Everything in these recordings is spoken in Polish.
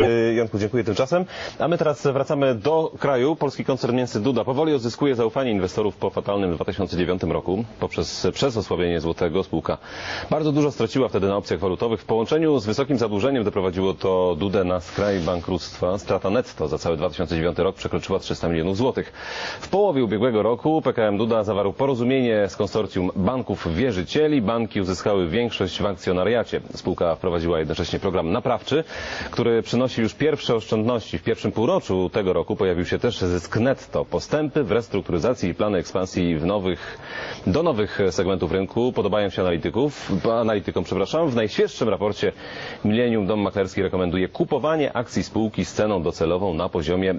Y, Janku, dziękuję tymczasem. A my teraz wracamy do kraju. Polski koncern mięsny Duda powoli odzyskuje zaufanie inwestorów po fatalnym 2009 roku. Poprzez przez osłabienie złotego spółka bardzo dużo straciła wtedy na opcjach walutowych. W połączeniu z wysokim zadłużeniem doprowadziło to Dudę na skraj bankructwa. Strata netto za cały 2009 rok przekroczyła 300 milionów złotych. W połowie ubiegłego roku PKM Duda zawarł porozumienie z konsorcjum banków wierzycieli. Banki uzyskały większość w akcjonariacie. Spółka wprowadziła jednocześnie program naprawczy, który przynosi już pierwsze oszczędności. W pierwszym półroczu tego roku pojawił się też zysk netto. Postępy w restrukturyzacji i plany ekspansji w nowych, do nowych segmentów rynku podobają się analityków, analitykom. Przepraszam. W najświeższym raporcie Millennium Dom Maklerski rekomenduje kupowanie akcji spółki z ceną docelową na poziomie e,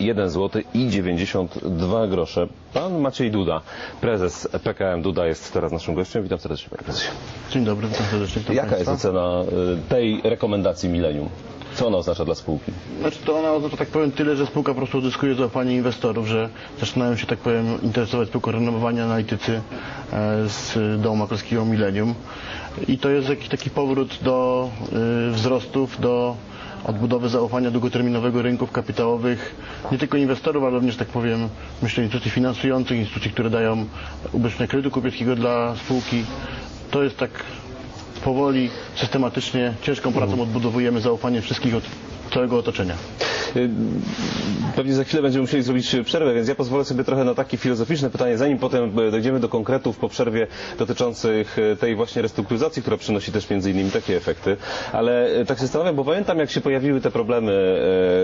1 zł i 92 grosze. Pan Maciej Duda, prezes PKM Duda jest teraz naszym gościem. Witam serdecznie panie prezesie. Dzień dobry, witam serdecznie. witam Jaka jest ocena y, tej rekomendacji Millennium? Co ona oznacza dla spółki? Znaczy to ona oznacza, tak powiem, tyle, że spółka po prostu uzyskuje zaufanie inwestorów, że zaczynają się, tak powiem, interesować spółką renomowania analitycy e, z domu maklerskiego Millennium. I to jest jakiś taki powrót do y, wzrostów, do odbudowy zaufania długoterminowego rynków kapitałowych, nie tylko inwestorów, ale również, tak powiem, myślę, instytucji finansujących, instytucji, które dają ubezpieczenie kredytu kupieckiego dla spółki. To jest tak powoli, systematycznie, ciężką pracą odbudowujemy zaufanie wszystkich od całego otoczenia. Y, Pewnie za chwilę będziemy musieli zrobić przerwę, więc ja pozwolę sobie trochę na takie filozoficzne pytanie, zanim potem dojdziemy do konkretów po przerwie dotyczących e, tej właśnie restrukturyzacji, która przynosi też między innymi takie efekty. Ale e, tak się zastanawiam, bo pamiętam jak się pojawiły te problemy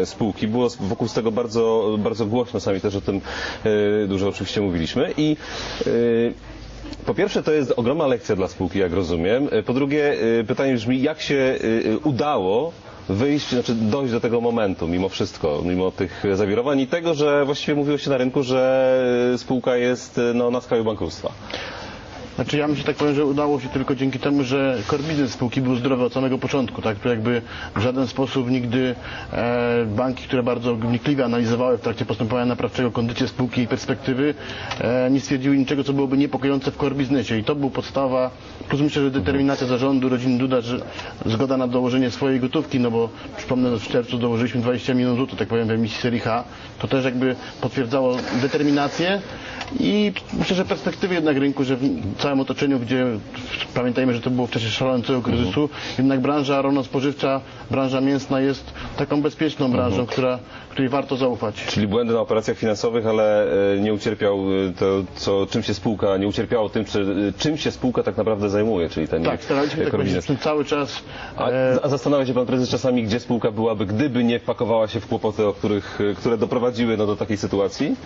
spółki, było wokół tego bardzo, bardzo głośno, sami też o tym dużo oczywiście mówiliśmy i po pierwsze, to jest ogromna lekcja dla spółki, jak rozumiem. Po drugie, y, pytanie brzmi, jak się y, udało wyjść, znaczy dojść do tego momentu, mimo wszystko, mimo tych zawirowań i tego, że właściwie mówiło się na rynku, że spółka jest no, na skraju bankructwa. Znaczy ja myślę, tak powiem, że udało się tylko dzięki temu, że core business spółki był zdrowy od samego początku, tak? To jakby w żaden sposób nigdy e, banki, które bardzo wnikliwie analizowały w trakcie postępowania naprawczego kondycję spółki i perspektywy, e, nie stwierdziły niczego, co byłoby niepokojące w core businessie i to był podstawa, plus myślę, że determinacja zarządu rodziny Duda, że zgoda na dołożenie swojej gotówki, no bo przypomnę, że w czerwcu dołożyliśmy 20 milionów złotych, tak powiem, w emisji serii H, to też jakby potwierdzało determinację i myślę, że perspektywy jednak rynku, że w całym otoczeniu, gdzie pamiętajmy, że to było w czasie szalejącego kryzysu, jednak branża rolno-spożywcza, branża mięsna jest taką bezpieczną branżą, która, której warto zaufać. Czyli błędy na operacjach finansowych, ale e, nie ucierpiał e, to, co, czym się spółka, nie ucierpiało tym, czy, e, czym się spółka tak naprawdę zajmuje, czyli ten Tak, staraliśmy tak powiedzieć, business. przez cały czas A, a zastanawia się pan prezes czasami, gdzie spółka byłaby, gdyby nie wpakowała się w kłopoty, o których, które doprowadziły no, do takiej sytuacji?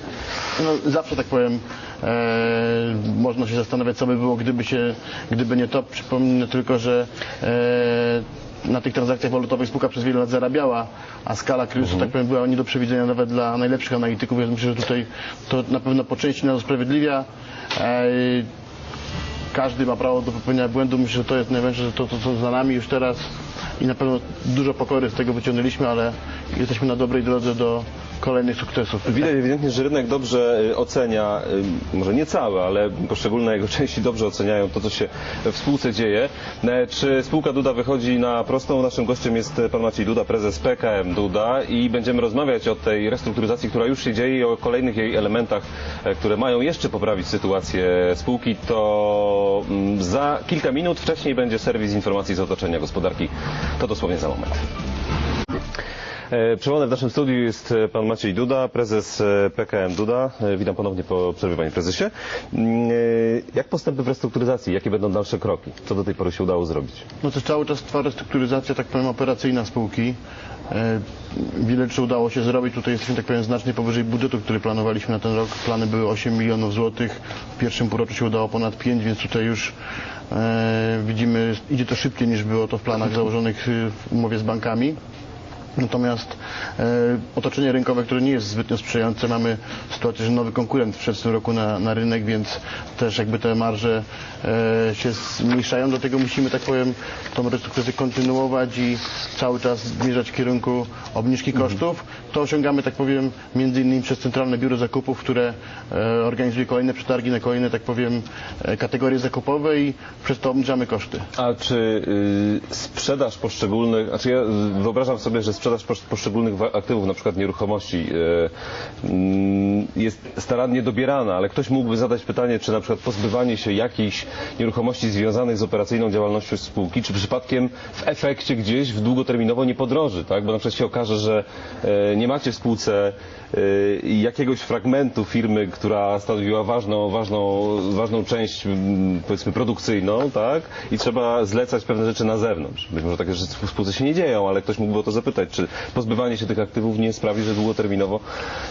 No, zawsze tak powiem, e, można się zastanawiać, co by było, gdyby się, gdyby nie to. Przypomnę tylko, że e, na tych transakcjach walutowych spółka przez wiele lat zarabiała, a skala kryzysu, tak powiem, była nie do przewidzenia nawet dla najlepszych analityków, więc myślę, że tutaj to na pewno po części nas usprawiedliwia. E, każdy ma prawo do popełnienia błędu. Myślę, że to jest najważniejsze, że to, to co za nami już teraz i na pewno dużo pokory z tego wyciągnęliśmy, ale jesteśmy na dobrej drodze do kolejnych sukcesów. Widać ewidentnie, że rynek dobrze y, ocenia, y, może nie cały, ale poszczególne jego części dobrze oceniają to, co się w spółce dzieje. E, Czy spółka Duda wychodzi na prostą? Naszym gościem jest e, pan Maciej Duda, prezes PKM Duda i będziemy rozmawiać o tej restrukturyzacji, która już się dzieje i o kolejnych jej elementach, e, które mają jeszcze poprawić sytuację spółki. To mm, za kilka minut wcześniej będzie serwis informacji z otoczenia gospodarki. To dosłownie za moment. E, Przypomnę, w naszym studiu jest e, pan Maciej Duda, prezes e, PKM Duda. Witam ponownie po przerwie, panie prezesie. Mm, Jak postępy w restrukturyzacji? Jakie będą dalsze kroki? Co do tej pory się udało zrobić? No to cały czas trwa restrukturyzacja, tak powiem, operacyjna spółki. Wiele rzeczy udało się zrobić. Tutaj jesteśmy, tak powiem, znacznie powyżej budżetu, który planowaliśmy na ten rok. Plany były 8 milionów złotych. W pierwszym półroczu się udało ponad 5, więc tutaj już widzimy, idzie to szybciej niż było to w planach założonych w umowie z bankami. Natomiast e, otoczenie rynkowe, które nie jest zbytnio sprzyjające, mamy sytuację, że nowy konkurent wszedł w tym roku na, na rynek, więc też jakby te marże e, się zmniejszają. Do tego musimy, tak powiem, tą restrukturyzację kontynuować i cały czas zmierzać w kierunku obniżki kosztów. To osiągamy, tak powiem, między innymi przez Centralne Biuro Zakupów, które e, organizuje kolejne przetargi na kolejne, tak powiem, e, kategorie zakupowe i przez to obniżamy koszty. A czy y, sprzedaż poszczególnych, znaczy ja y, wyobrażam sobie, że sprzedaż sprzedaż posz- poszczególnych aktywów, na przykład nieruchomości, e, mm, jest starannie dobierana, ale ktoś mógłby zadać pytanie, czy na przykład pozbywanie się jakichś nieruchomości związanych z operacyjną działalnością spółki, czy przypadkiem w efekcie gdzieś w długoterminowo nie podroży, tak? Bo na przykład się okaże, że e, nie macie w spółce e, jakiegoś fragmentu firmy, która stanowiła ważną, ważną, ważną część, mm, powiedzmy, produkcyjną, tak? I trzeba zlecać pewne rzeczy na zewnątrz. Być może takie rzeczy w spółce się nie dzieją, ale ktoś mógłby o to zapytać, czy pozbywanie się tych aktywów nie sprawi, że długoterminowo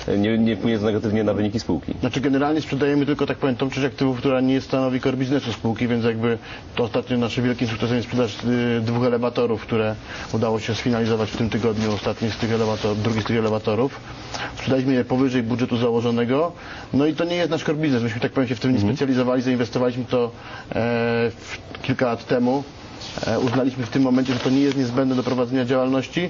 e, nie, nie wpłynie to negatywnie na wyniki spółki. Znaczy generalnie sprzedajemy tylko, tak powiem, tą część aktywów, która nie stanowi core biznesu spółki, więc jakby to ostatnio naszym wielkim sukcesem sprzedaż y, dwóch elewatorów, które udało się sfinalizować w tym tygodniu, ostatni z tych elewatorów, drugi z tych elewatorów. Sprzedaliśmy je powyżej budżetu założonego, no i to nie jest nasz core biznes, myśmy tak powiem się w tym nie specjalizowali, zainwestowaliśmy to e, kilka lat temu. E, uznaliśmy w tym momencie, że to nie jest niezbędne do prowadzenia działalności,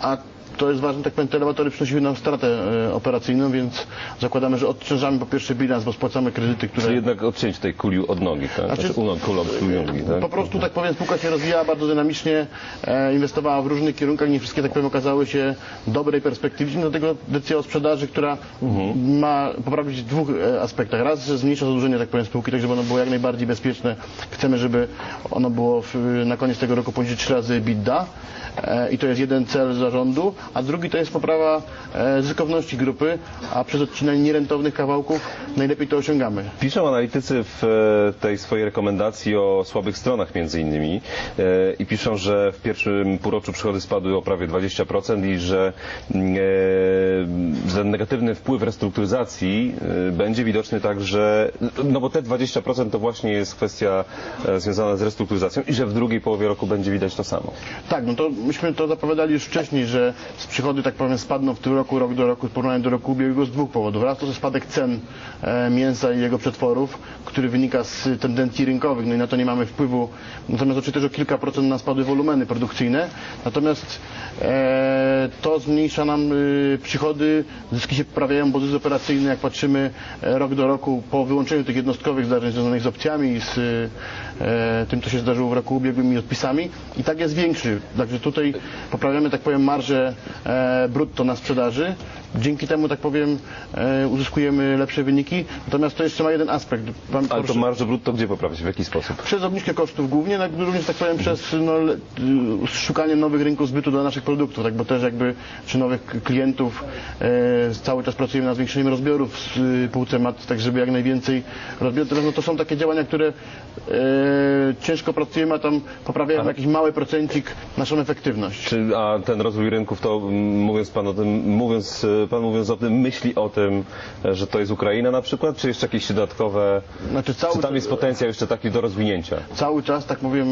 a to jest ważne, tak powiem, te elewatory przynosiły nam stratę e, operacyjną, więc zakładamy, że odciążamy po pierwsze bilans, bo spłacamy kredyty, które... Czyli jednak odcięć tej kuli od nogi, tak? Znaczy- Znaczy, u nogi, kula od nogi, tak? Po prostu, tak powiem, spółka się rozwijała bardzo dynamicznie, e, inwestowała w różnych kierunkach, nie wszystkie, tak powiem, okazały się dobrej perspektywiczne, dlatego decyzja o sprzedaży, która ma poprawić w dwóch e, aspektach. Raz, że zmniejsza zadłużenie, tak powiem, spółki, tak żeby ono było jak najbardziej bezpieczne. Chcemy, żeby ono było w, na koniec tego roku poniżej 3 razy EBITDA. E, I to jest jeden cel zarządu, a drugi to jest poprawa e, ryzykowności grupy, a przez odcinanie nierentownych kawałków najlepiej to osiągamy. Piszą analitycy w e, tej swojej rekomendacji o słabych stronach między innymi i piszą, że w pierwszym półroczu przychody spadły o prawie 20% i że mm, e, ten negatywny wpływ restrukturyzacji będzie widoczny także, no bo te 20% to właśnie jest kwestia związana z restrukturyzacją i że w drugiej połowie roku będzie widać to samo. Tak, no to myśmy to zapowiadali już wcześniej, że z przychody, tak powiem, spadną w tym roku, rok do roku, w porównaniu do roku ubiegłego z dwóch powodów. Raz to jest spadek cen e, mięsa i jego przetworów, który wynika z tendencji rynkowych, no i na to nie mamy wpływu. Natomiast oczywiście też o kilka procent nas spadły wolumeny produkcyjne. Natomiast e, to zmniejsza nam y, przychody, zyski się poprawiają, bo zysk operacyjny, jak patrzymy e, rok do roku, po wyłączeniu tych jednostkowych zdarzeń związanych z opcjami i z tym, co się zdarzyło w roku ubiegłym i odpisami, i tak jest większy. Także tutaj poprawiamy, tak powiem, marżę e, brutto na sprzedaży. Dzięki temu, tak powiem, e, uzyskujemy lepsze wyniki. Natomiast to jeszcze ma jeden aspekt. Pan Ale to poruszy- marżę brutto gdzie poprawić? W jaki sposób? przez obniżkę kosztów głównie, no, jakby również tak powiem przez no, le- y, szukanie nowych rynków zbytu dla naszych produktów, tak, bo też jakby czy nowych k- klientów e, cały czas pracujemy nad zwiększeniem rozbiorów z y, półce mat, tak żeby jak najwięcej rozbiorów. No, to są takie działania, które e, ciężko pracujemy, a tam poprawiają jakiś mały procencik naszą efektywność. Czy, a ten rozwój rynków to mm, mówiąc pan o tym, mówiąc, e, pan mówiąc o tym, myśli o tym, e, że to jest Ukraina na przykład, czy jeszcze jakieś dodatkowe, Znaczy cały, czy tam jest potencjał jeszcze taki do rozwinięcia? cały czas, tak powiem,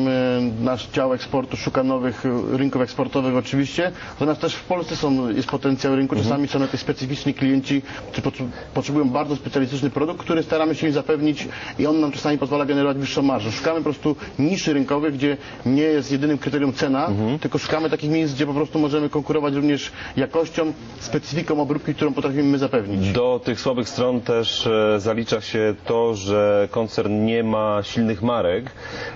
nasz dział eksportu szuka nowych e, rynków eksportowych oczywiście, natomiast też w Polsce są, jest potencjał rynku, czasami są jakieś specyficzni klienci, którzy potrze- potrzebują bardzo specjalistyczny produkt, który staramy się im zapewnić i on nam czasami pozwala generować wyższą marżę. Szukamy po prostu niszy rynkowych, gdzie nie jest jedynym kryterium cena, tylko szukamy takich miejsc, gdzie po prostu możemy konkurować również jakością, specyfiką obróbki, którą potrafimy my zapewnić. Do tych słabych stron też e, zalicza się to, że koncern nie ma silnych marek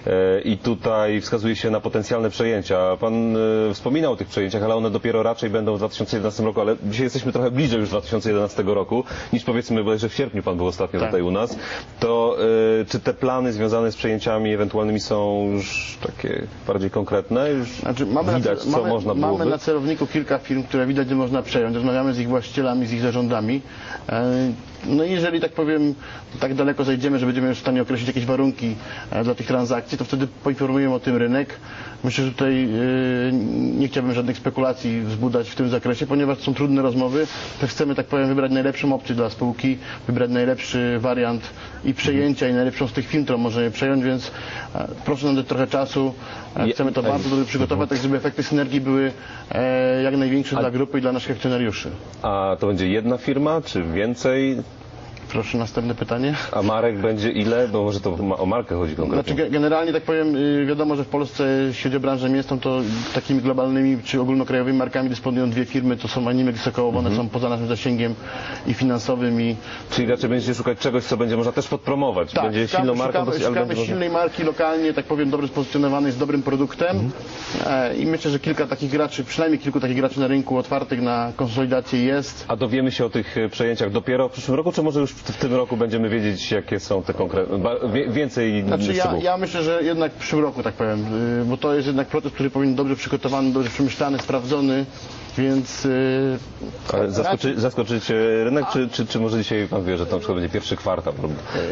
e, i tutaj wskazuje się na potencjalne przejęcia. Pan e, wspominał o tych przejęciach, ale one dopiero raczej będą w 2011 roku, ale dzisiaj jesteśmy trochę bliżej już 2011 roku niż powiedzmy bodajże w sierpniu pan był ostatnio Tak. tutaj u nas. To czy te plany związane z przejęciami ewentualnymi są już takie bardziej konkretne? Już Znaczy, mamy, widać, na, co mamy, można mamy byłoby? na celowniku kilka firm, które widać, że można przejąć. Rozmawiamy z ich właścicielami, z ich zarządami. E, No i jeżeli tak powiem, tak daleko zajdziemy, że będziemy już w stanie określić jakieś warunki e, dla tych transakcji, to wtedy poinformujemy o tym rynek. Myślę, że tutaj e, nie chciałbym żadnych spekulacji wzbudzać w tym zakresie, ponieważ są trudne rozmowy. Też chcemy, tak powiem, wybrać najlepszą opcję dla spółki, wybrać najlepszy wariant i przejęcia i najlepszą z tych firm, którą możemy przejąć, więc e, proszę nam dać trochę czasu. E, Chcemy to bardzo dobrze przygotować, tak żeby efekty synergii były e, jak największe dla grupy i dla naszych akcjonariuszy. A to będzie jedna firma, czy więcej? Proszę następne pytanie. A marek będzie ile? Bo może to ma- o markę chodzi konkretnie. Znaczy ge- generalnie tak powiem, y, wiadomo, że w Polsce jeśli chodzi o branżę mięsną, to takimi globalnymi czy ogólnokrajowymi markami dysponują dwie firmy, to są Animex i one są poza naszym zasięgiem i finansowym i Czyli raczej będziecie szukać czegoś, co będzie można też podpromować. będzie szukamy, silną marką, Tak, szukamy, dosyć, ale szukamy będzie można... silnej marki lokalnie, tak powiem, dobrze spozycjonowanej, z dobrym produktem e, i myślę, że kilka takich graczy, przynajmniej kilku takich graczy na rynku otwartych na konsolidację jest. A dowiemy się o tych e, przejęciach dopiero w przyszłym roku, czy może już w, w tym roku będziemy wiedzieć, jakie są te konkretne, więcej Znaczy ja, ja myślę, że jednak w przyszłym roku, tak powiem, y, bo to jest jednak proces, który powinien dobrze przygotowany, dobrze przemyślany, sprawdzony, więc y, Ale zaskoczy, zaskoczycie rynek, czy, czy, czy może dzisiaj pan wie, że to na przykład będzie pierwszy kwartał?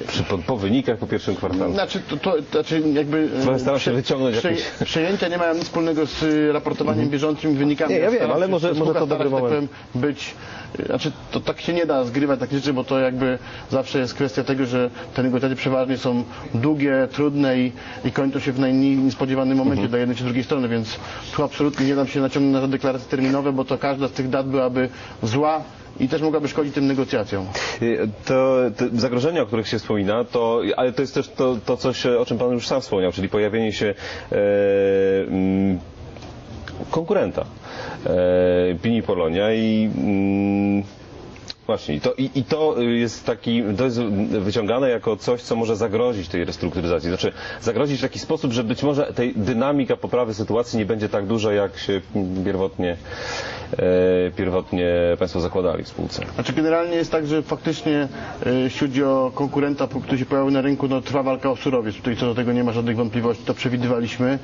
Przy, po, po wynikach po pierwszym kwartale. Znaczy, to, to, znaczy jakby... Trochę staram się wyciągnąć prze- jakieś- Przejęcia nie mają nic wspólnego z y, raportowaniem bieżącym i wynikami. Nie, ja wiem, ale może- może to dobry tak moment. powiem, być... y, Znaczy, to tak się nie da zgrywać takich rzeczy, bo to jakby zawsze jest kwestia tego, że te negocjacje przeważnie są długie, trudne i, i kończą się w najmniej niespodziewanym momencie Mhm. dla jednej czy drugiej strony, więc tu absolutnie nie dam się naciągnąć na deklaracje terminowe, bo to każda z tych dat byłaby zła i też mogłaby szkodzić tym negocjacjom. Y, To, te zagrożenia, o których się wspomina, to, ale to jest też to, to coś, o czym Pan już sam wspomniał, czyli pojawienie się e, mm, konkurenta e, Pini Polonia i mm, Właśnie, i to, i, i to jest taki, to jest wyciągane jako coś, co może zagrozić tej restrukturyzacji. Znaczy, zagrozić w taki sposób, że być może tej dynamika poprawy sytuacji nie będzie tak duża, jak się pierwotnie, e, pierwotnie Państwo zakładali w spółce. Znaczy generalnie jest tak, że faktycznie e, jeśli chodzi o konkurenta, który się pojawił na rynku, no trwa walka o surowiec. Tutaj co do tego nie ma żadnych wątpliwości, to przewidywaliśmy.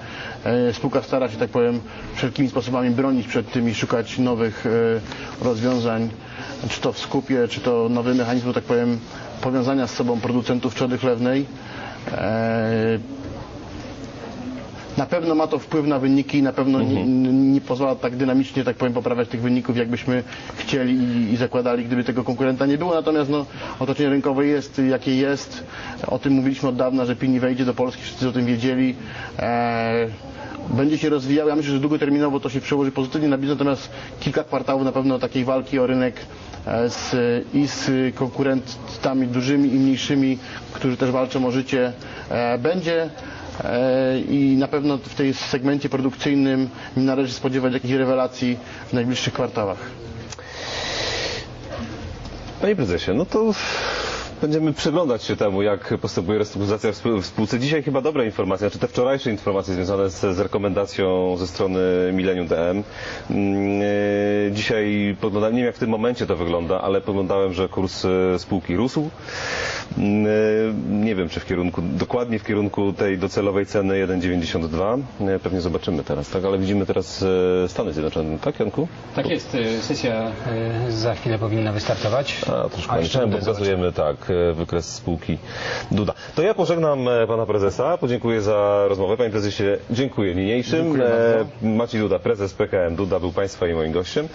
E, Spółka stara się, tak powiem, wszelkimi sposobami bronić przed tym i szukać nowych e, rozwiązań, czy to w skupie, czy to nowy mechanizm, tak powiem, powiązania z sobą producentów trzody chlewnej. E, na pewno ma to wpływ na wyniki i na pewno nie, nie pozwala tak dynamicznie, tak powiem, poprawiać tych wyników, jakbyśmy chcieli i, i zakładali, gdyby tego konkurenta nie było. Natomiast no, otoczenie rynkowe jest jakie jest. O tym mówiliśmy od dawna, że Pini wejdzie do Polski, wszyscy o tym wiedzieli. E, będzie się rozwijał. Ja myślę, że długoterminowo to się przełoży pozytywnie na biznes, natomiast kilka kwartałów na pewno takiej walki o rynek e, z, i z konkurentami dużymi i mniejszymi, którzy też walczą o życie, e, będzie. E, i na pewno w tej segmencie produkcyjnym należy spodziewać jakichś rewelacji w najbliższych kwartałach. Panie prezesie, no to będziemy przyglądać się temu, jak postępuje restrukturyzacja w spół- w spółce. Dzisiaj chyba dobre informacje, znaczy te wczorajsze informacje związane z, z rekomendacją ze strony Millennium DM. Mm, e, Dzisiaj podglądałem, nie wiem jak w tym momencie to wygląda, ale podglądałem, że kurs e, spółki rósł. Mm, e, Nie wiem, czy w kierunku, dokładnie w kierunku tej docelowej ceny 1,92. E, Pewnie zobaczymy teraz, tak? Ale widzimy teraz Stany Zjednoczone, tak Janku? Tak jest, y, sesja y, za chwilę powinna wystartować. A, troszkę męczałem, bo pokazujemy tak, wykres spółki Duda. To ja pożegnam e, pana prezesa, podziękuję za rozmowę. Panie prezesie, dziękuję niniejszym. Dziękuję bardzo. E, Maciej Duda, prezes PKN Duda był państwa i moim gościem.